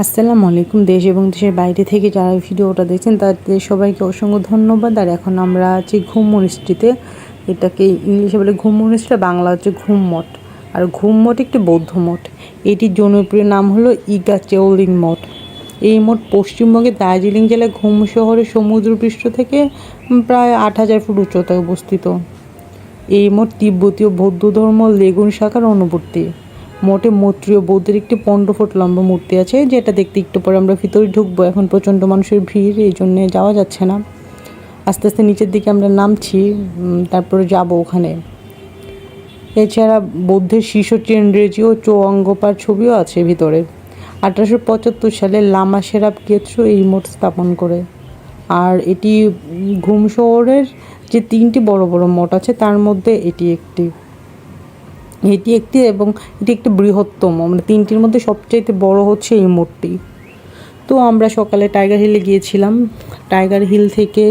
আসসালামু আলাইকুম, দেশ এবং দেশের বাইরে থেকে যারা ভিডিওটা দেখছেন, তাদের সবাইকে অসংখ্য ধন্যবাদ। আর এখন আমরা আছি ঘুম মনিস্ট্রিতে এটাকে ইংলিশে বলে ঘুম মনিস্ট্রি বাংলা হচ্ছে ঘুম মঠ। আর ঘুম মঠ একটি বৌদ্ধ মঠ। এটির জনপ্রিয় নাম হলো ইগা চেওলিং মঠ। এই মঠ পশ্চিমবঙ্গের দার্জিলিং জেলায় ঘুম শহরের সমুদ্রপৃষ্ঠ থেকে প্রায় আট হাজার ফুট উচ্চতায় অবস্থিত। এই মঠ তিব্বতীয় বৌদ্ধ ধর্ম লেগুন শাখার অনুবর্তী। মোটে মৈত্রীয় বৌদ্ধের একটি পনেরো ফুট লম্বা মূর্তি আছে, যেটা দেখতে একটু পরে আমরা ভিতরে ঢুকবো। এখন প্রচণ্ড মানুষের ভিড়, এই জন্যে যাওয়া যাচ্ছে না। আস্তে আস্তে নিচের দিকে আমরা নামছি তারপরে যাব ওখানে। এছাড়া বৌদ্ধের চেন্দ্রেজি ও চৌঅঙ্গপার ছবিও আছে ভিতরে। আঠারোশো পঁচাত্তর সালে লামা সেরাপ কেত্র এই মঠ স্থাপন করে। আর এটি ঘুম শহরের যে তিনটি বড় বড় মঠ আছে, তার মধ্যে এটি একটি। এটি একটি এবং এটি একটি বৃহত্তম। মানে তিনটির মধ্যে সবচাইতে বড় হচ্ছে এই মূর্তি তো আমরা সকালে টাইগার হিলে গিয়েছিলাম। টাইগার হিল থেকে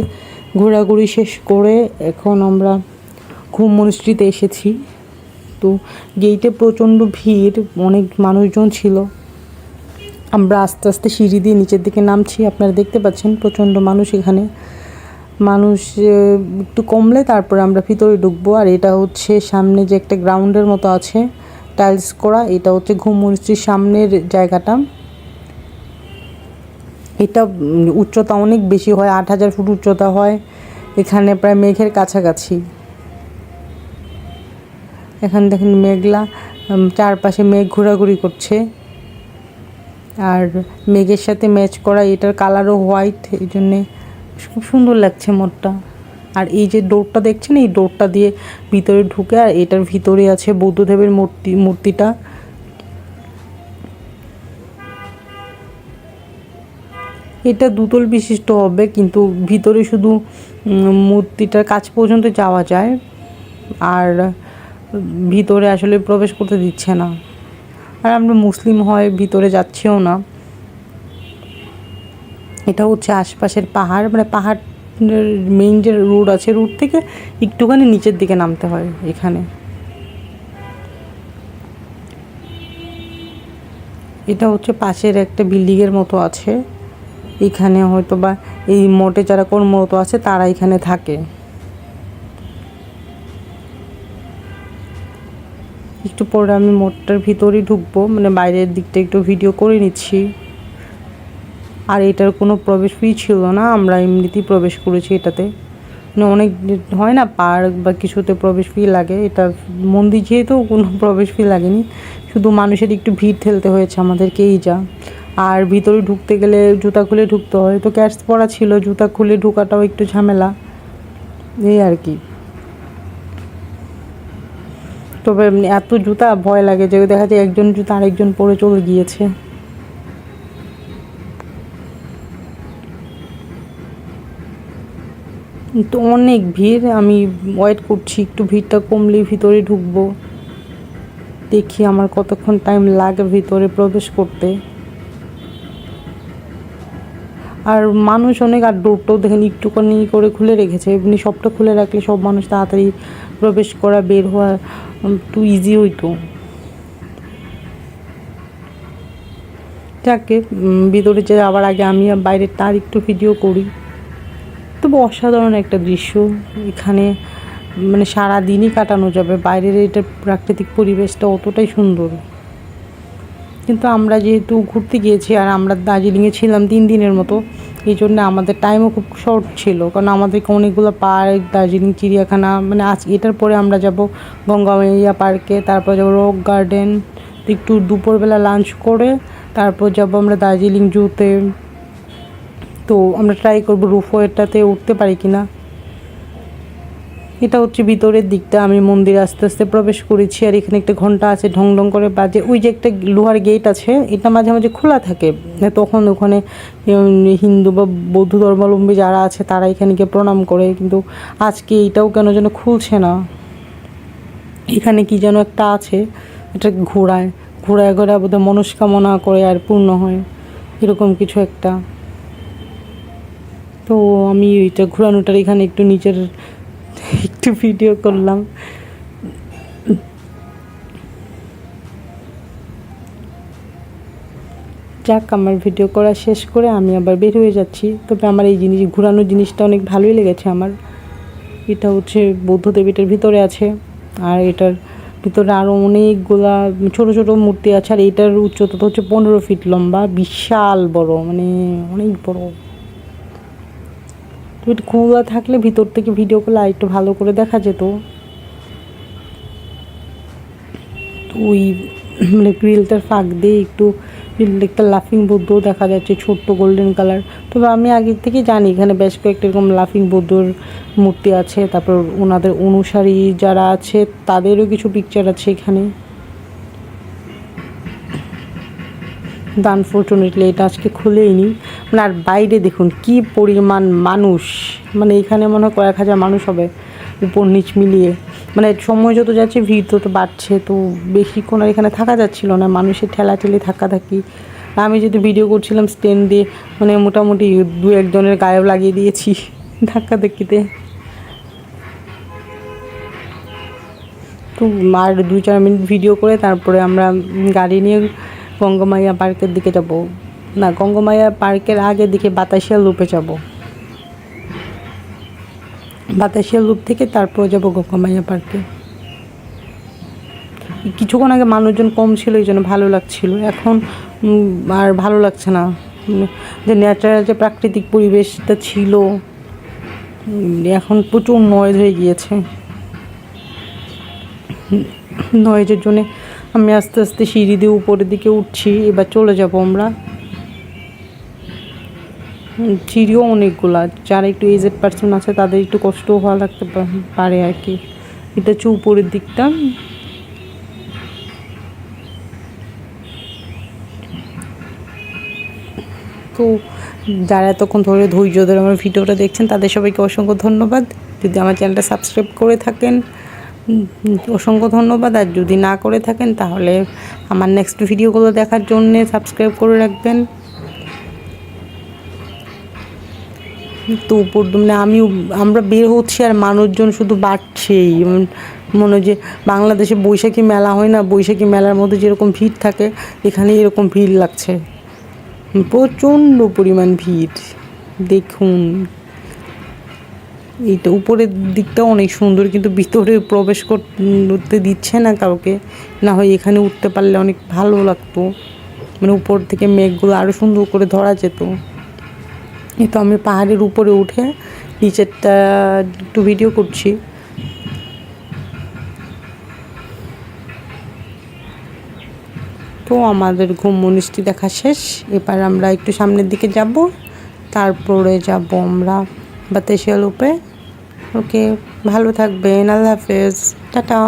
ঘোরাঘুরি শেষ করে এখন আমরা ঘুম মনিস্ট্রিতে এসেছি। তো গেইটে প্রচণ্ড ভিড়, অনেক মানুষজন ছিল। আমরা আস্তে আস্তে সিঁড়ি দিয়ে নিচের দিকে নামছি। আপনারা দেখতে পাচ্ছেন প্রচণ্ড মানুষ এখানে। মানুষ একটু কমলে তারপরে আমরা ভিতরে ঢুকবো। আর এটা হচ্ছে সামনে যে একটা গ্রাউন্ডের মতো আছে, টাইলস করা, এটা হচ্ছে ঘুম মনিস্ট্রির সামনের জায়গাটা। এটা উচ্চতা অনেক বেশি হয়, আট হাজার ফুট উচ্চতা হয়, এখানে প্রায় মেঘের কাছাকাছি। এখানে দেখেন মেঘলা চারপাশে মেঘ ঘোরাঘুরি করছে। আর মেঘের সাথে ম্যাচ করা, এটার কালারও হোয়াইট, এই জন্যে খুব সুন্দর লাগছে মোড়টা। আর এই যে ডোরটা দেখছেন, এই ডোরটা দিয়ে ভিতরে ঢুকে, আর এটার ভিতরে আছে বৌদ্ধদেবের মূর্তি, মূর্তিটা। এটা দুতল বিশিষ্ট হবে, কিন্তু ভিতরে শুধু মূর্তিটার কাছ পর্যন্ত যাওয়া যায়। আর ভিতরে আসলে প্রবেশ করতে দিচ্ছে না। আর আমরা মুসলিম হয় ভিতরে যাচ্ছেও না। এটা হচ্ছে আশপাশের পাহাড় মানে পাহাড় মেইন যে রোড আছে রোড থেকে একটুখানি নিচের দিকে নামতে হয় এখানে। এটা হচ্ছে পাশের একটা বিল্ডিংয়ের মতো আছে। এখানে হয়তো বা এই মোটে যারা কর্মরত আছে, তারা এখানে থাকে। একটু পরে আমি মোটটার ভিতরেই ঢুকবো মানে বাইরের দিকটা একটু ভিডিও করে নিচ্ছি। আর এটার কোনো প্রবেশ ফি ছিল না, আমরা এমনিতেই প্রবেশ করেছি এটাতে। মানে অনেক হয় না, পার্ক বা কিছুতে প্রবেশ ফি লাগে, এটা মন্দির যেহেতু কোনো প্রবেশ ফি লাগেনি, শুধু মানুষের একটু ভিড় ঠেলতে হয়েছে আমাদেরকে এই যা। আর ভিতরে ঢুকতে গেলে জুতা খুলে ঢুকতে হয়, তো ক্যাশ পরা ছিল, জুতা খুলে ঢোকাটাও একটু ঝামেলা, এই আর কি। তবে এত জুতা, ভয় লাগে যে দেখা যায় একজন জুতা আরেকজন পরে চলে গিয়েছে। তো অনেক ভিড়, আমি ওয়েট করছি, একটু ভিড়টা কমলে ভিতরে ঢুকবো। দেখি আমার কতক্ষণ টাইম লাগে ভিতরে প্রবেশ করতে। আর মানুষ অনেক আর ডোরটাও দেখেন, একটুখানি করে খুলে রেখেছে। এমনি সবটা খুলে রাখলে সব মানুষ তাড়াতাড়ি প্রবেশ করা, বের হওয়া একটু ইজি হইতো। যাকে ভিতরে যে আবার আগে আমি বাইরের তার একটু ভিডিও করি। তবে অসাধারণ একটা দৃশ্য। এখানে মানে সারা দিনই কাটানো যাবে। বাইরের এটা প্রাকৃতিক পরিবেশটা অতটাই সুন্দর। কিন্তু আমরা যেহেতু ঘুরতে গিয়েছি আর আমরা দার্জিলিংয়ে ছিলাম তিন দিনের মতো, এই জন্য আমাদের টাইমও খুব শর্ট ছিল। কারণ আমাদেরকে অনেকগুলো পার্ক দার্জিলিং, চিড়িয়াখানা মানে আজ এটার পরে আমরা যাব গঙ্গামাইয়া পার্কে তারপর যাব রক গার্ডেন একটু দুপুরবেলা লাঞ্চ করে, তারপর যাব আমরা দার্জিলিং জুতে। তো আমরা ট্রাই করব রুফওয়েটাতে উঠতে পারি কি না এটা হচ্ছে ভিতরের দিকটা, আমি মন্দির আস্তে আস্তে প্রবেশ করেছি আর এখানে একটা ঘণ্টা আছে, ঢং ঢং করে বাজে। ওই যে একটা লোহার গেট আছে, এটা মাঝে মাঝে খোলা থাকে। তখন ওখানে হিন্দু বা বৌদ্ধ ধর্মাবলম্বী যারা আছে, তারা এখানে গিয়ে প্রণাম করে। কিন্তু আজকে এটাও কেন যেন খুলছে না। এখানে কি যেন একটা আছে এটা ঘোড়ায় ঘোড়ায় ঘোড়ায় বোধহয় মনস্কামনা করে আর পূর্ণ হয়। এরকম কিছু একটা। তো আমি ওইটা ঘোরানোটার এখানে একটু নিচের একটু ভিডিও করলাম। যাক, আমার ভিডিও করা শেষ করে আমি আবার বের হয়ে যাচ্ছি। তবে আমার এই জিনিস, ঘোরানোর জিনিসটা অনেক ভালোই লেগেছে আমার। এটা হচ্ছে বৌদ্ধদেব এটার ভিতরে আছে। আর এটার ভিতরে আরও অনেকগুলা ছোট ছোট মূর্তি আছে। আর এটার উচ্চতা তো হচ্ছে পনেরো ফিট লম্বা, বিশাল বড় মানে অনেক বড়। এটা খোলা থাকলে ভিতর থেকে ভিডিও করলে আরেকটু ভালো করে দেখা যেত। ওই মানে গ্রিলটার ফাঁক দিয়ে একটু একটা লাফিং বুদ্ধও দেখা যাচ্ছে ছোট্ট গোল্ডেন কালার তবে আমি আগে থেকে জানি, এখানে বেশ কয়েকটা এরকম লাফিং বুদ্ধর মূর্তি আছে, তারপর ওনাদের অনুসারী যারা আছে, তাদেরও কিছু পিকচার আছে এখানে। আনফর্চুনেটলি এটা আজকে খুলেই নি আর বাইরে দেখুন, কি পরিমাণ মানুষ। মানে এখানে মনে হয় কয়েক হাজার মানুষ হবে উপর নিচ মিলিয়ে। মানে সময় যত যাচ্ছে, ভিড় তত বাড়ছে, তো বেশিক্ষণ আর এখানে থাকা যাচ্ছিল না, মানুষের ঠেলাঠেলি ধাক্কা থাকি আমি যদি ভিডিও করছিলাম স্ট্যান্ড দিয়ে মানে মোটামুটি দু একজনের গায়েও লাগিয়ে দিয়েছি ধাক্কা ধাক্কিতে তো আর দু চার মিনিট ভিডিও করে তারপরে আমরা গাড়ি নিয়ে গঙ্গামাইয়া পার্কের দিকে যাব। না, গঙ্গমায়া পার্কের আগের দিকে বাতাসিয়া লুপে যাব। বাতাসিয়া লুপ থেকে তারপর যাব গঙ্গামাইয়া পার্কে। কিছুক্ষণ আগে মানুষজন কম ছিল, এই জন্য ভালো লাগছিল। এখন আর ভালো লাগছে না। যে ন্যাচারাল যে প্রাকৃতিক পরিবেশটা ছিল এখন প্রচুর নয়েজ হয়ে গিয়েছে। নয়েজের জন্যে আমি আস্তে আস্তে সিঁড়ি দিয়ে উপরের দিকে উঠছি, এবার চলে যাব আমরা। সিঁড়িও অনেকগুলা। যারা একটু এজেড পার্সন আছে, তাদের একটু কষ্ট হওয়া লাগতে পারে আর কি। এটা হচ্ছে উপরের দিকটা। তো যারা এতক্ষণ ধরে ধৈর্য ধরে আমার ভিডিওটা দেখছেন, তাদের সবাইকে অসংখ্য ধন্যবাদ। যদি আমার চ্যানেলটা সাবস্ক্রাইব করে থাকেন অসংখ্য ধন্যবাদ। আর যদি না করে থাকেন, তাহলে আমার নেক্সট ভিডিওগুলো দেখার জন্যে সাবস্ক্রাইব করে রাখবেন। তো উপর মানে আমি আমরা বের হচ্ছি আর মানুষজন শুধু বাড়ছেই। মনে হয় যে বাংলাদেশে বৈশাখী মেলা হয় না, বৈশাখী মেলার মধ্যে যেরকম ভিড় থাকে এখানে এরকম ভিড় লাগছে। প্রচণ্ড পরিমাণ ভিড়। দেখুন। এইটা উপরের দিকটাও অনেক সুন্দর, কিন্তু ভিতরে প্রবেশ করতে দিচ্ছে না কাউকে। না হয় এখানে উঠতে পারলে অনেক ভালো লাগতো। মানে উপর থেকে মেঘগুলো আরও সুন্দর করে ধরা যেত। এই তো আমি পাহাড়ের উপরে উঠে নিচেরটা একটু ভিডিও করছি। তো আমাদের ঘুম মনিষ্টি দেখা শেষ। এবার আমরা একটু সামনের দিকে যাব, তারপরে যাব আমরা বাতাসিয়া লোপে। ওকে ভালো থাকবেন, আল্লাহ হাফেজ, টাটা।